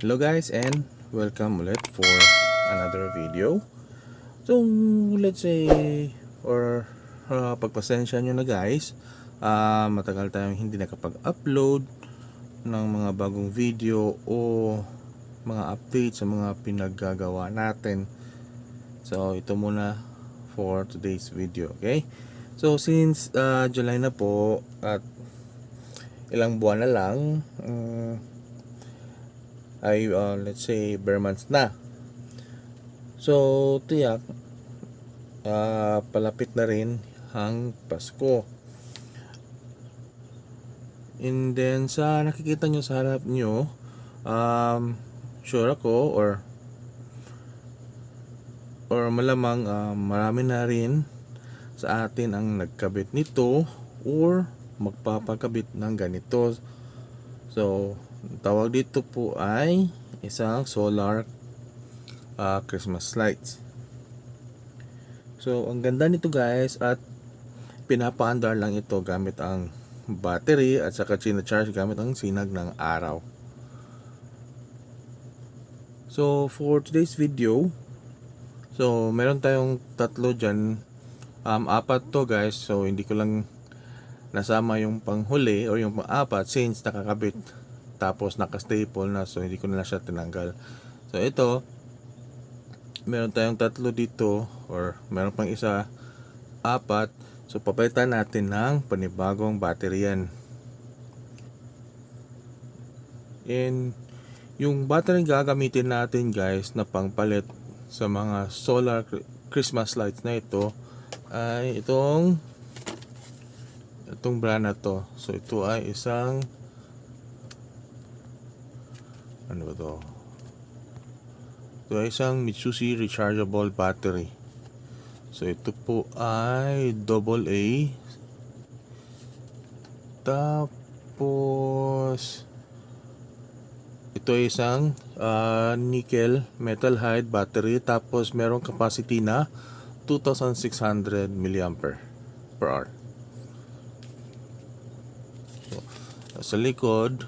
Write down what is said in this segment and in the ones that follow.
Hello guys and welcome ulit for another video. So let's say or uh, pagpasensya nyo na guys, ah, matagal tayong hindi nakapag-upload ng mga bagong video o mga updates sa mga pinaggagawa natin. So ito muna for today's video, okay? So since ah, July na po at ilang buwan na lang, mm, ay uh, let's say bare months na. So tiyak ah, palapit na rin ang Pasko. And then sa nakikita nyo sa harap nyo, um, sure ako or or malamang ah, marami na rin sa atin ang nagkabit nito or magpapakabit ng ganito. So, tawag dito po ay isang solar ah, Christmas lights. So, ang ganda nito guys at pinapaandar lang ito gamit ang battery at saka charge gamit ang sinag ng araw. So, for today's video, so meron tayong tatlo dyan. Um, apat to guys. So, hindi ko lang nasama yung panghuli o yung pang-apat since nakakabit tapos naka-staple na so hindi ko na siya tinanggal. So, ito, meron tayong tatlo dito or meron pang isa, apat. So, papalitan natin ng panibagong battery yan. And, yung battery gagamitin natin guys na pangpalit sa mga solar Christmas lights na ito ay itong itong brand na to. So, ito ay isang ano ba to? Ito ay isang Mitsubishi rechargeable battery. So ito po ay double A. Tapos ito ay isang ah, nickel metal hide battery tapos merong capacity na 2600 mAh per hour. So, sa likod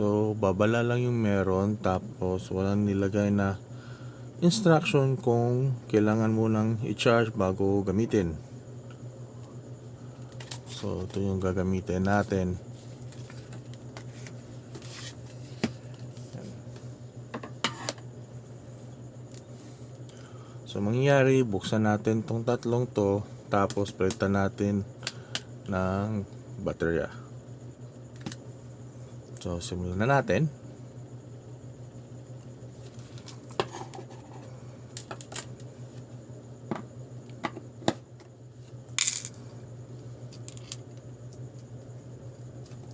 So, babala lang yung meron tapos walang nilagay na instruction kung kailangan mo nang i-charge bago gamitin. So, ito yung gagamitin natin. So, mangyayari, buksan natin tong tatlong to tapos palitan natin ng baterya. So, simulan na natin.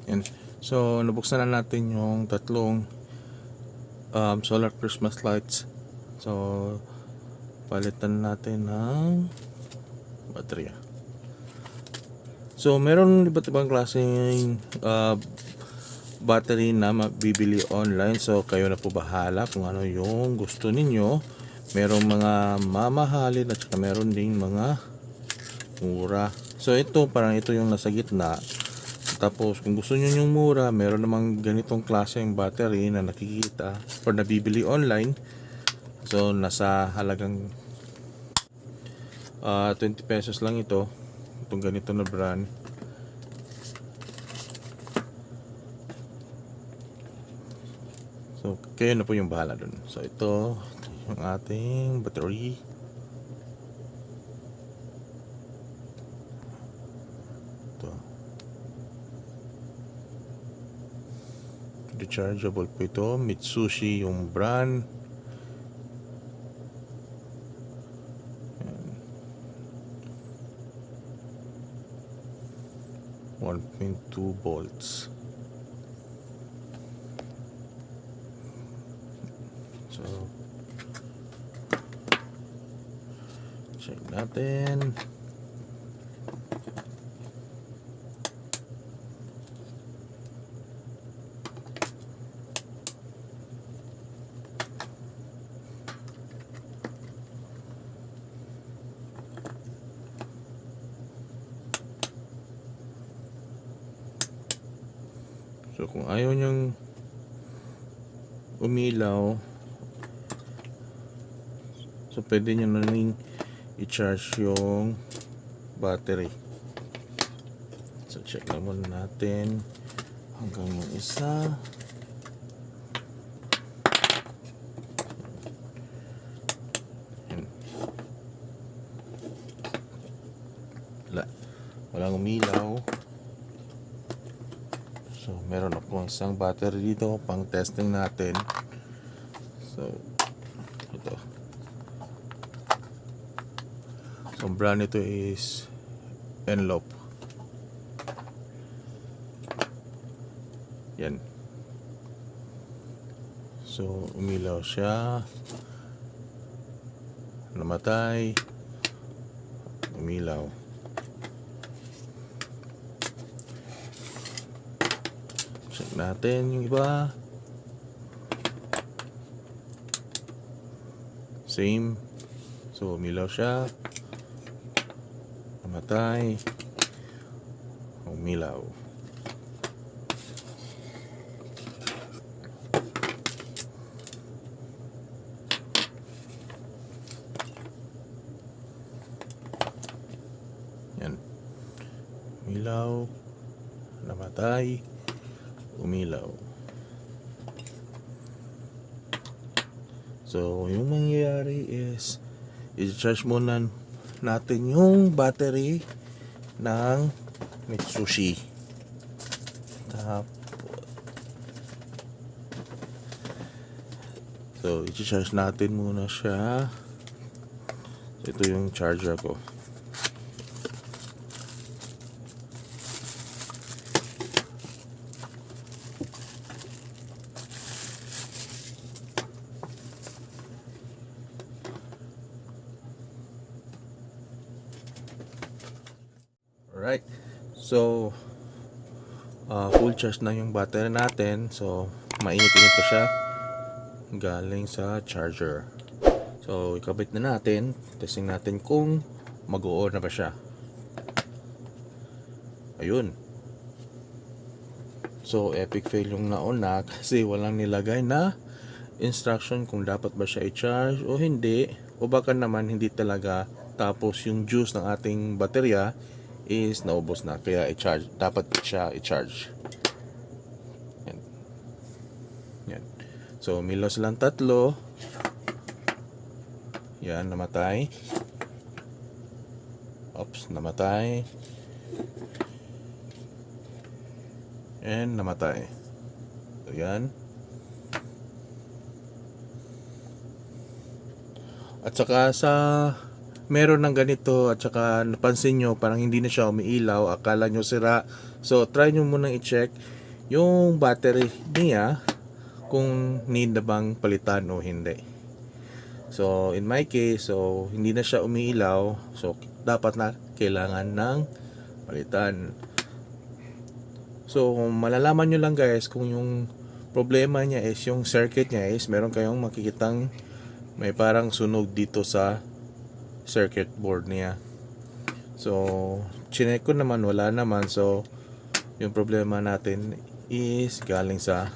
Yan. So, nabuksan na natin yung tatlong um, solar Christmas lights. So, palitan natin ng baterya. So, meron iba't ibang klaseng uh, battery na mabibili online. So, kayo na po bahala kung ano yung gusto ninyo. Merong mga mamahalin at saka meron ding mga mura. So, ito parang ito yung nasa gitna. Tapos, kung gusto nyo yung mura, meron namang ganitong klase yung battery na nakikita or nabibili online. So, nasa halagang ah, 20 pesos lang ito. Itong ganito na brand. So, kayo na po yung bahala dun. So, ito, yung ating battery. Ito. Rechargeable po ito. Mitsushi yung brand. Ayan. 1.2 volts. So, check natin. So kung ayaw niyang umilaw so pwede nyo na rin i-charge yung battery. So check na muna natin hanggang yung isa. Wala. Walang umilaw. So meron ako isang battery dito. Pang testing natin so ito so ang brand nito is Enlope. Yan. So umilaw siya. Namatay. Umilaw. Check natin yung iba. Same. So umilaw siya namatay umilaw. Yan. Umilaw. Namatay. Umilaw. So yung mangyayari is i-charge muna natin yung battery ng Mitsushi. Tapos so i-charge natin muna siya. So, ito yung charger ko Alright. So, uh, full charge na yung battery natin. So, mainit-init pa siya. Galing sa charger. So, ikabit na natin. Testing natin kung mag-o na ba siya. Ayun. So, epic fail yung nauna kasi walang nilagay na instruction kung dapat ba siya i-charge o hindi. O baka naman hindi talaga tapos yung juice ng ating baterya is naubos na kaya i-charge dapat siya i-charge. Yan. Yan. So umilaw silang tatlo. Yan namatay. Oops namatay. And namatay. So yan. At saka sa meron ng ganito at saka napansin nyo parang hindi na siya umiilaw akala nyo sira. So try nyo munang i-check yung battery niya kung need na bang palitan o hindi. So in my case so hindi na siya umiilaw. So dapat na kailangan ng palitan. So malalaman nyo lang guys kung yung problema niya is yung circuit niya is meron kayong makikitang may parang sunog dito sa circuit board niya. So, chinek ko naman, wala naman. So, yung problema natin is galing sa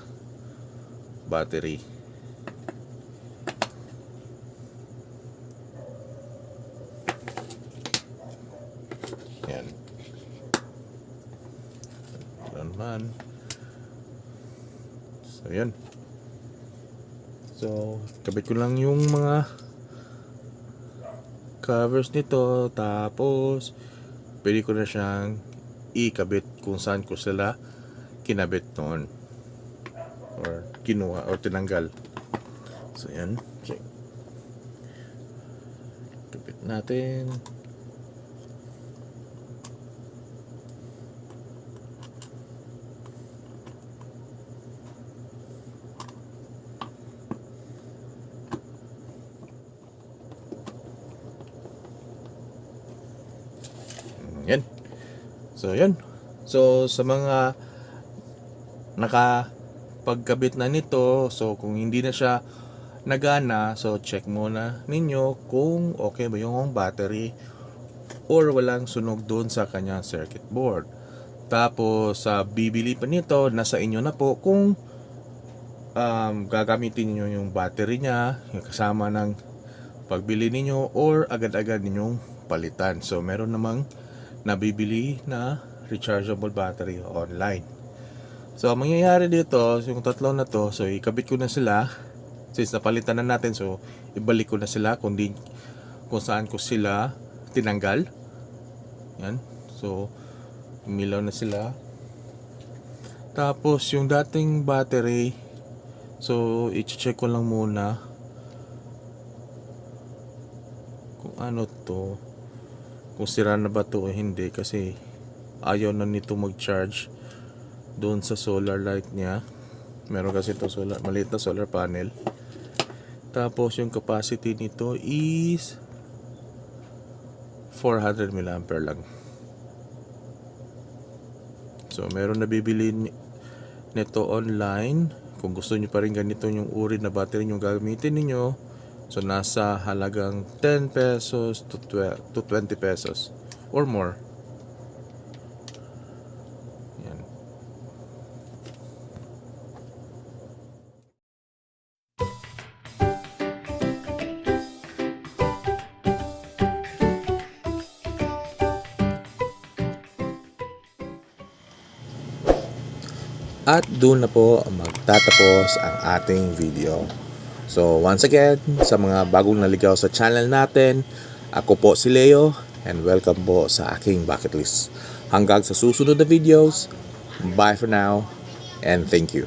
battery. Yan. Wala naman. So, yan. So, kabit ko lang yung mga covers nito tapos pwede ko na siyang ikabit kung saan ko sila kinabit noon. Or kinuha or tinanggal. So yan. Check. Kabit natin Yan. So, yan. So, sa mga nakapagkabit na nito, so kung hindi na siya nagana, so check muna ninyo kung okay ba yung battery or walang sunog doon sa kanyang circuit board. Tapos, sa bibili pa nito, nasa inyo na po kung um, gagamitin niyo yung battery niya, kasama ng pagbili ninyo or agad-agad ninyong palitan. So meron namang nabibili na rechargeable battery online. So ang mangyayari dito, yung tatlo na to, so ikabit ko na sila since napalitan na natin so ibalik ko na sila kung di kung saan ko sila tinanggal. Yan. So umilaw na sila. Tapos yung dating battery so i-check ko lang muna kung ano to kung sira na ba to o hindi kasi ayaw na nito mag-charge doon sa solar light niya. Meron kasi to solar maliit na solar panel. Tapos yung capacity nito is 400 mAh lang. So meron na bibili ni- nito online. Kung gusto niyo pa rin ganito yung uri na battery yung gagamitin niyo so nasa halagang 10 pesos to 12 to 20 pesos or more yan At doon na po magtatapos ang ating video. So once again, sa mga bagong naligaw sa channel natin, ako po si Leo and welcome po sa aking bucket list. Hanggang sa susunod na videos, bye for now and thank you.